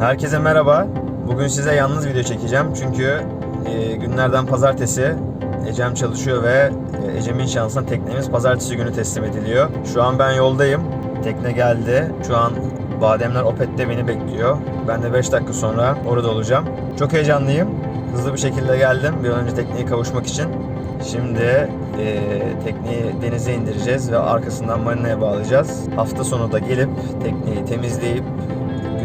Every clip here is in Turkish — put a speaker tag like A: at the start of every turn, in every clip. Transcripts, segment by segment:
A: Herkese merhaba. Bugün size yalnız video çekeceğim çünkü e, günlerden pazartesi Ecem çalışıyor ve e, Ecem'in şansına teknemiz pazartesi günü teslim ediliyor. Şu an ben yoldayım. Tekne geldi. Şu an Bademler Opet'te beni bekliyor. Ben de 5 dakika sonra orada olacağım. Çok heyecanlıyım. Hızlı bir şekilde geldim. Bir önce tekneye kavuşmak için. Şimdi e, tekneyi denize indireceğiz ve arkasından marinaya bağlayacağız. Hafta sonu da gelip tekneyi temizleyip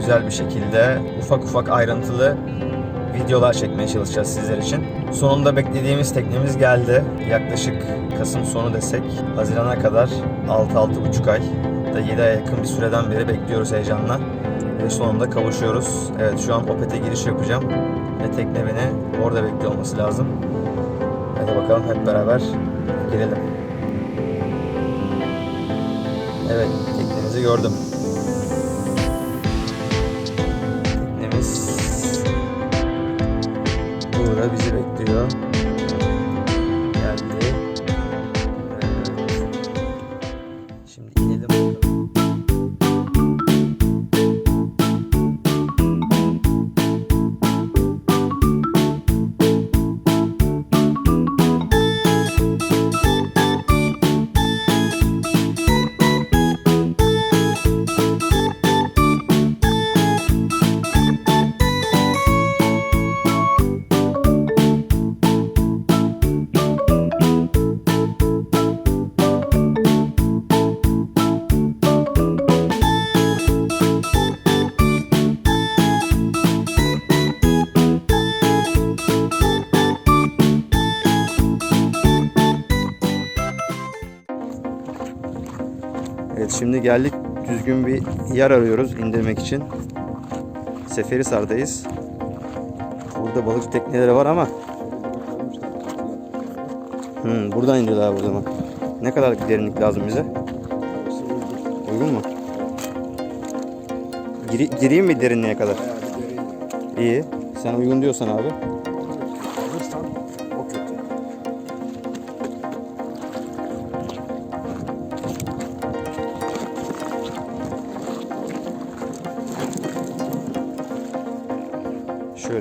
A: güzel bir şekilde ufak ufak ayrıntılı videolar çekmeye çalışacağız sizler için. Sonunda beklediğimiz teknemiz geldi. Yaklaşık Kasım sonu desek Haziran'a kadar 6-6,5 ay da 7 aya yakın bir süreden beri bekliyoruz heyecanla. Ve sonunda kavuşuyoruz. Evet şu an Opet'e giriş yapacağım. Ve tekne beni orada bekliyor olması lazım. Hadi bakalım hep beraber girelim. Evet teknemizi gördüm. Burada bizi bekliyor. Şimdi geldik düzgün bir yer arıyoruz indirmek için. Seferihisar'dayız. Burada balık tekneleri var ama hmm, buradan iniyorlar bu zaman. Ne kadar derinlik lazım bize? Uygun mu? Giri- gireyim mi derinliğe kadar? İyi. Sen uygun diyorsan abi.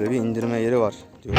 A: Şöyle bir indirme yeri var diyor.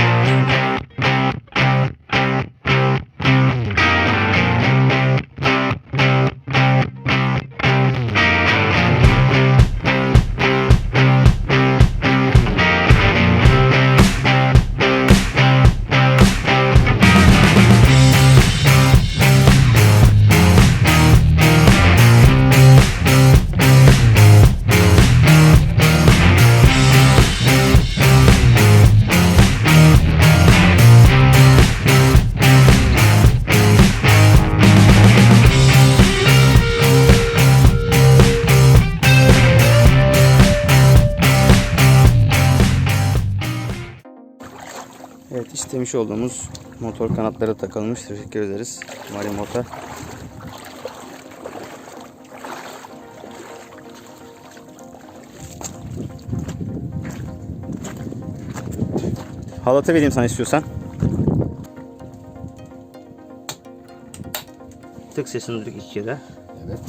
A: Evet istemiş olduğumuz motor kanatları takılmış. Teşekkür ederiz. Marimota. Halatı vereyim sana istiyorsan. Tık sesini duyduk iki kere.
B: Evet.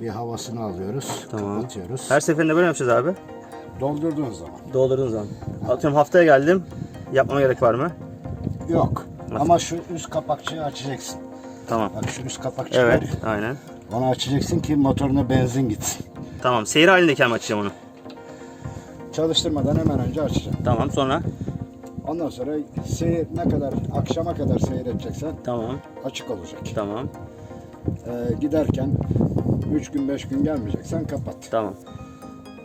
B: Bir havasını alıyoruz.
A: Tamam.
B: Kapatıyoruz.
A: Her seferinde böyle mi yapacağız abi?
B: Doldurduğun zaman.
A: Doldurduğun zaman. Atıyorum haftaya geldim. Yapmama gerek var mı?
B: Yok.
A: Nasıl?
B: Ama şu üst kapakçığı açacaksın.
A: Tamam.
B: Bak şu üst kapakçığı
A: Evet,
B: var.
A: aynen.
B: Onu açacaksın ki motoruna benzin gitsin.
A: Tamam. Seyir halindeyken mi açacağım onu?
B: Çalıştırmadan hemen önce açacaksın.
A: Tamam. Sonra?
B: Ondan sonra seyir ne kadar akşama kadar seyredeceksen
A: Tamam.
B: açık olacak.
A: Tamam.
B: Ee, giderken 3 gün 5 gün gelmeyeceksen kapat.
A: Tamam.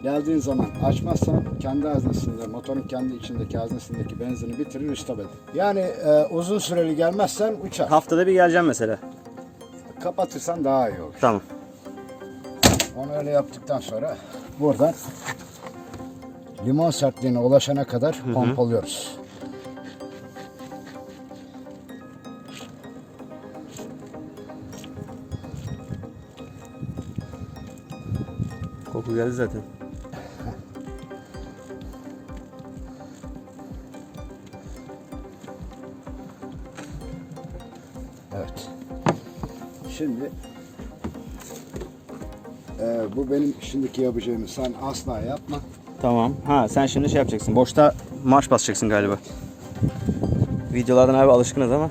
B: Geldiğin zaman açmazsan kendi haznesinde, motorun kendi içindeki haznesindeki benzini bitirir stop eder. Yani e, uzun süreli gelmezsen uçar.
A: Haftada bir geleceğim mesela.
B: Kapatırsan daha iyi olur.
A: Tamam.
B: Onu öyle yaptıktan sonra buradan limon sertliğine ulaşana kadar pompalıyoruz.
A: Koku geldi zaten.
B: Evet. Şimdi e, bu benim şimdiki yapacağımı sen asla yapma.
A: Tamam. Ha sen şimdi şey yapacaksın. Boşta marş basacaksın galiba. Videolardan abi alışkınız ama.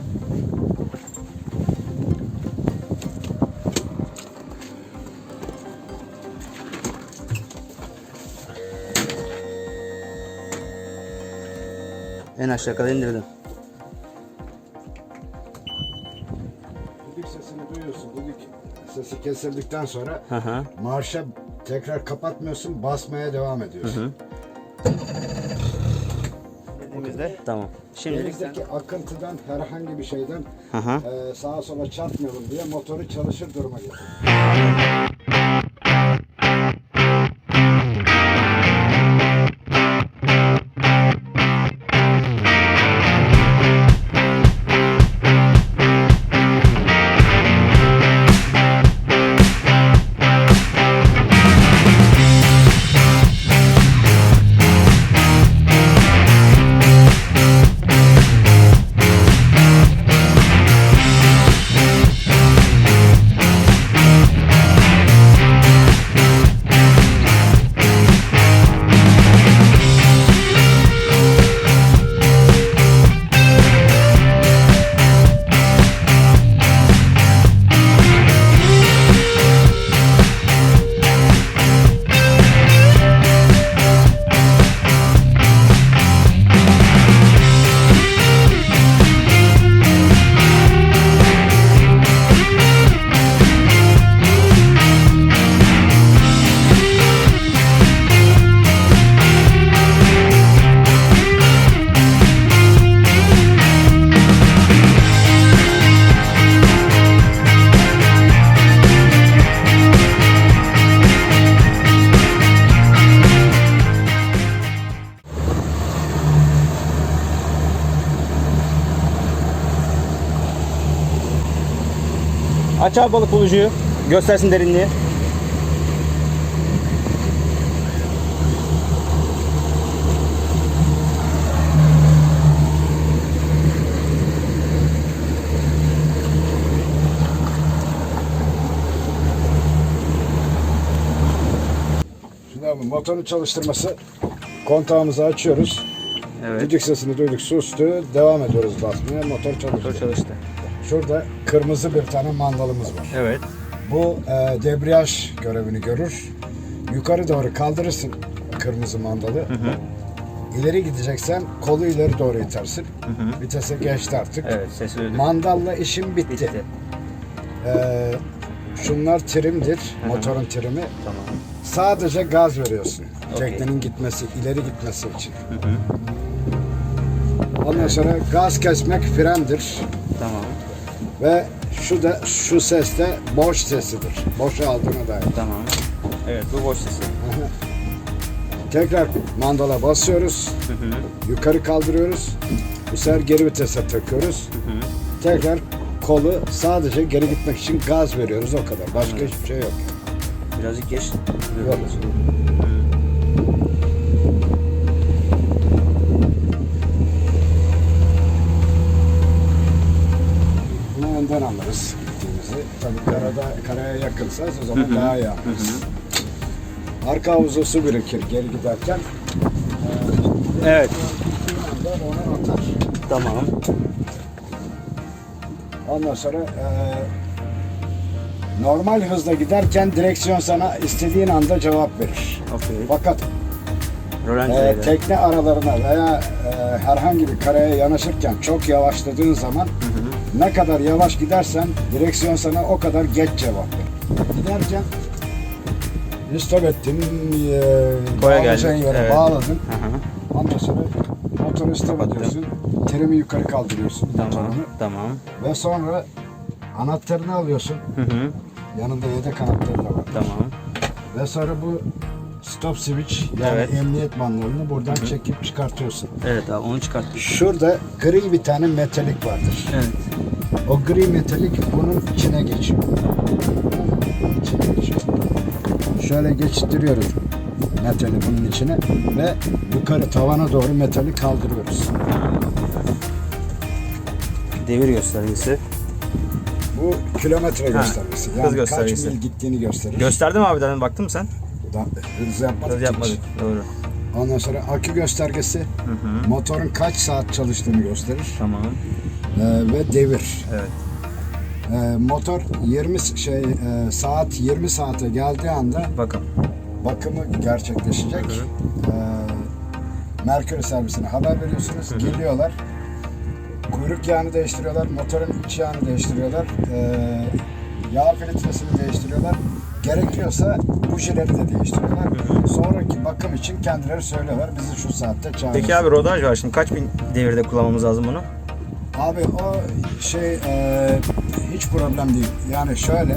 A: En aşağı kadar indirdim.
B: Düdük sesini duyuyorsun. Düdük sesi kesildikten sonra
A: Hı hı.
B: marşa tekrar kapatmıyorsun, basmaya devam ediyorsun.
A: Dediğimizde tamam. Şimdilik sen...
B: Denizdeki akıntıdan herhangi bir şeyden
A: Hı hı.
B: e, sağa sola çarpmayalım diye motoru çalışır duruma getir.
A: Aç abi balık bulucuyu. Göstersin derinliği.
B: Şimdi abi motorun çalıştırması kontağımızı açıyoruz.
A: Evet.
B: Düdük sesini duyduk sustu. Devam ediyoruz basmaya. Motor çalışıyor.
A: Motor çalıştı.
B: Şurada kırmızı bir tane mandalımız var.
A: Evet.
B: Bu e, debriyaj görevini görür. Yukarı doğru kaldırırsın kırmızı mandalı. İleri gideceksen kolu ileri doğru itersin. Vitese geçti artık.
A: Evet sesi duyduk.
B: Mandalla işim bitti.
A: Bitti.
B: E, şunlar trimdir. Motorun trimi.
A: Tamam.
B: Sadece gaz veriyorsun.
A: Okey.
B: Teknenin gitmesi, ileri gitmesi için. Ondan sonra gaz kesmek frendir.
A: Tamam.
B: Ve şu da şu ses de boş sesidir. Boşa aldığına dair.
A: Tamam. Evet bu boş sesi.
B: Tekrar mandala basıyoruz. Yukarı kaldırıyoruz. Bu sefer geri vitese takıyoruz. Tekrar kolu sadece geri gitmek için gaz veriyoruz o kadar. Başka hiçbir şey yok.
A: Birazcık geç.
B: Yok. Bunu önden anlarız gittiğimizi. Tabii karada, karaya yakınsa o zaman daha iyi anlarız. Arka havuza su birikir geri giderken.
A: Evet.
B: Bir anda onu atar.
A: Tamam.
B: Ondan sonra eee, normal hızla giderken direksiyon sana istediğin anda cevap verir.
A: Okey.
B: Fakat
A: Zeyde.
B: tekne aralarına veya eee, herhangi bir karaya yanaşırken çok yavaşladığın zaman ne kadar yavaş gidersen direksiyon sana o kadar geç cevap verir. Giderken stop ettin,
A: Koya
B: bağlayacağın
A: geldik,
B: yere
A: evet.
B: bağladın.
A: Hı hı.
B: Ondan sonra motoru stop
A: Kapattım.
B: ediyorsun. Trimi yukarı kaldırıyorsun.
A: Tamam.
B: motorunu.
A: Tamam.
B: Ve sonra anahtarını alıyorsun.
A: Hı hı.
B: Yanında yedek anahtarı da var.
A: Tamam.
B: Ve sonra bu stop switch yani
A: Evet.
B: emniyet mandalını buradan çekip çıkartıyorsun.
A: Evet abi onu çıkarttık.
B: Şurada gri bir tane metalik vardır.
A: Evet.
B: O gri metalik bunun içine geçiyor. İçine geçiyor. Şöyle geçittiriyoruz metali bunun içine ve yukarı tavana doğru metali kaldırıyoruz.
A: Devir göstergesi.
B: Bu kilometre göstergesi.
A: hız
B: Yani
A: göstergesi.
B: kaç mil gittiğini gösterir.
A: Gösterdi mi abi dedim baktın mı sen?
B: Da- hız yapmadık.
A: Hız
B: hiç.
A: yapmadık. Doğru.
B: Ondan sonra akü göstergesi.
A: Hı hı.
B: Motorun kaç saat çalıştığını gösterir.
A: Tamam.
B: Ee, ve devir.
A: Evet.
B: Ee, motor 20 s- şey e, saat 20 saate geldiği anda
A: Bakın.
B: bakımı gerçekleşecek. Ee, Merkür servisine haber veriyorsunuz. Geliyorlar. Kuyruk yağını değiştiriyorlar. Motorun iç yağını değiştiriyorlar. Ee, yağ filtresini değiştiriyorlar. Gerekiyorsa bujileri de değiştiriyorlar. Sonraki bakım için kendileri söylüyorlar. Bizi şu saatte çağırın.
A: Peki abi rodaj var şimdi kaç bin devirde kullanmamız lazım bunu?
B: Abi o şey e, hiç problem değil. Yani şöyle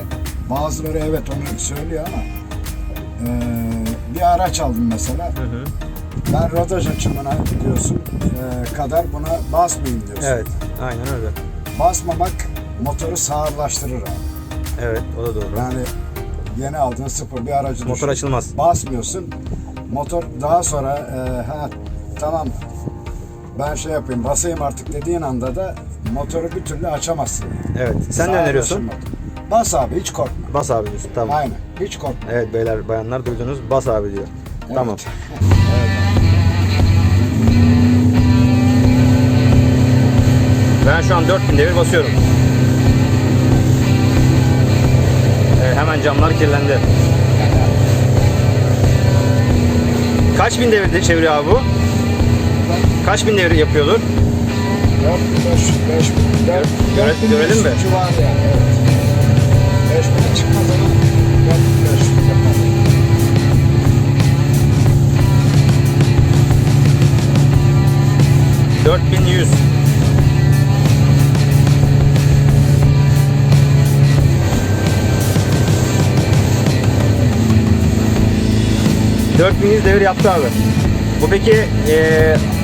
B: bazıları evet onu söylüyor ama e, bir araç aldım mesela. Ben rodaj açımına diyorsun e, kadar buna basmayayım diyorsun.
A: Evet. Aynen öyle.
B: Basmamak motoru sağırlaştırır abi.
A: Evet o da doğru.
B: Yani yeni aldığın sıfır bir aracı
A: Motor
B: düşün.
A: açılmaz.
B: Basmıyorsun. Motor daha sonra e, ha tamam ben şey yapayım basayım artık dediğin anda da motoru bir türlü açamazsın.
A: Evet. Sen ne öneriyorsun?
B: Bas abi hiç korkma.
A: Bas abi diyorsun. Tamam.
B: Aynen. Hiç korkma.
A: Evet beyler bayanlar duydunuz. Bas abi diyor. Tamam. Ben şu an 4000 devir basıyorum. Evet, hemen camlar kirlendi. Kaç bin devir çeviriyor abi bu? Kaç bin devir yapıyordur?
B: 4 5 5 4
A: Göre- görelim mi?
B: Civarı yani evet.
A: 4100 devir yaptı abi. Bu peki e,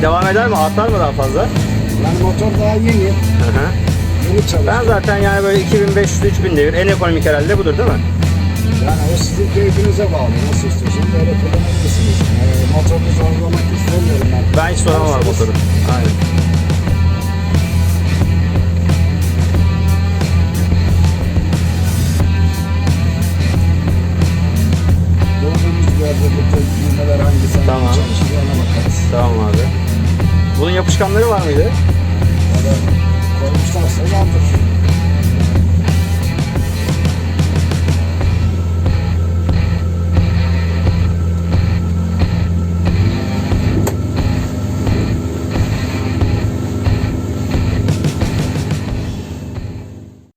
A: devam eder mi? Artar mı daha fazla?
B: Ben motor daha yeni.
A: Hı hı.
B: Yeni çalıştım.
A: Ben zaten yani böyle 2500-3000 devir en ekonomik herhalde budur değil mi?
B: Yani o sizin keyfinize bağlı. Nasıl istiyorsunuz öyle kullanabilirsiniz. Yani motorunuzu zorlamak istemiyorum ben.
A: Ben hiç soramam motoru. Aynen. Tamam. Tamam abi. Bunun yapışkanları var mıydı? Valla koymuşlarsa vardır.